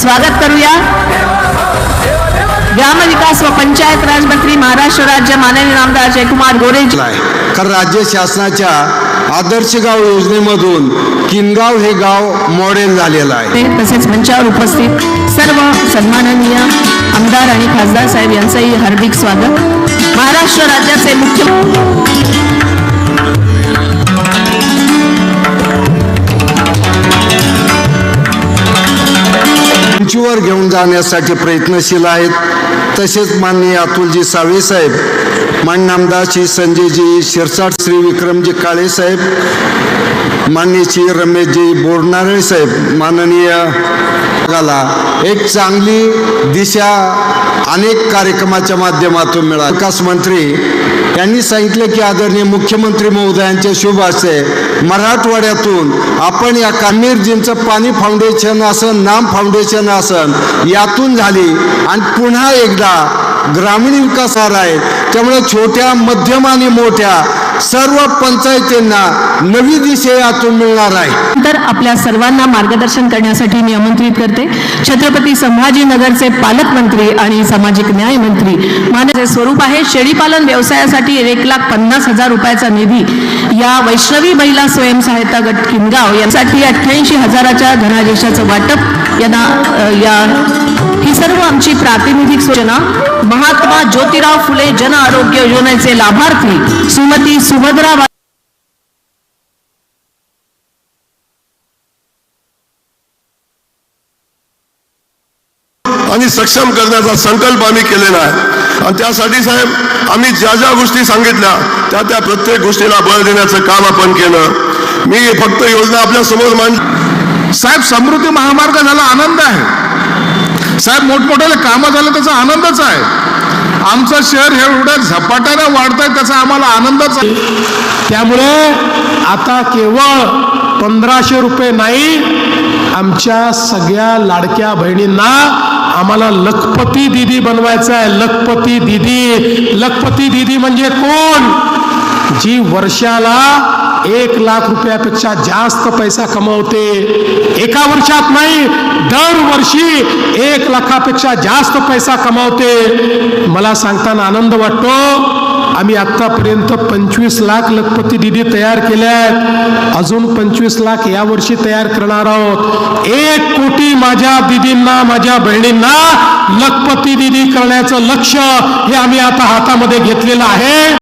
स्वागत करूया. ग्रामविकास व पंचायत राज मंत्री महाराष्ट्र राज्य माननीय नामदार जयकुमार गोरे कारण राज्य शासनाच्या आदर्श गाव योजनेमधून किनगाव हे गाव मॉडेल झालेलं आहे. तसेच मंचावर उपस्थित सर्व सन्माननीय आमदार आणि खासदार साहेब यांचंही हार्दिक स्वागत. महाराष्ट्र राज्याचे मुख्य उंचीवर घेऊन जाण्यासाठी प्रयत्नशील आहेत. तसेच माननीय अतुलजी साळवे साहेब मान्य आमदार श्री संजयजी शिरसाट श्री विक्रमजी काळे साहेब माननीय श्री रमेशजी बोरनारे साहेब माननीय गाला एक चांगली दिशा अनेक कार्यक्रमाच्या माध्यमातून मिळाली. विकास मंत्री यांनी सांगितलं की आदरणीय मुख्यमंत्री महोदयांच्या शुभ असे मराठवाड्यातून आपण या कान्हीरजींचं पाणी फाउंडेशन असन नाम फाउंडेशन असन यातून झाली. आणि पुन्हा एकदा ग्रामीण विकास आहे. त्यामुळे छोट्या मध्यम आणि मोठ्या सर्व पंचायतींना नवी दिशा मिळणार आहे. तर आपल्या सर्वांना मार्गदर्शन करण्यासाठी मी आमंत्रित करते. छत्रपती संभाजीनगरचे पालकमंत्री आणि सामाजिक न्याय मंत्री. माझे स्वरूप आहे शेळीपालन व्यवसायासाठी एक लाख पन्नास हजार रुपयाचा निधी. या वैष्णवी महिला स्वयंसहायता गट किनगाव यासाठी अठ्ठ्याऐंशी हजाराच्या धनादेशाचं वाटप यांना या प्रातिनिधिक सूचना महात्मा ज्योतिराव फुले जन आरोग्य योजनेचे लाभार्थी सुमती सुभद्रा आणि सक्षम करण्याचा संकल्प आम्ही केलेला आहे. आणि त्यासाठी साहेब आम्ही ज्या ज्या गोष्टी सांगितल्या त्या त्या प्रत्येक गोष्टीला बळ देण्याचं काम आपण केलं. मी फक्त योजना आपल्यासमोर मांड साहेब समृद्धी महामार्ग झाला आनंद आहे. साहेब मोठमोठ्याला कामं झालं त्याचा आनंदच आहे. आमचं शहर हे एवढ्या झपाट्याने वाढत आहे त्याचा आम्हाला आनंदच आहे. त्यामुळे आता केवळ पंधराशे रुपये नाही आमच्या सगळ्या लाडक्या बहिणींना आम्हाला लखपती दिदी बनवायचं आहे. लखपती दिदी लखपती दिदी म्हणजे कोण? जी वर्षाला एक लाख रुपयापेक्षा जास्त पैसा कमवते. एका वर्षात नाही दरवर्षी एक लाखापेक्षा जास्त पैसा कमावते. मला सांगताना आनंद वाटतो. आम्ही आत्तापर्यंत पंचवीस लाख लखपती दिदी तयार केल्या आहेत अजून पंचवीस लाख यावर्षी तयार करणार आहोत. एक कोटी माझ्या दिदींना माझ्या बहिणींना लखपती दिदी करण्याचं लक्ष हे आम्ही आता हातामध्ये घेतलेलं आहे.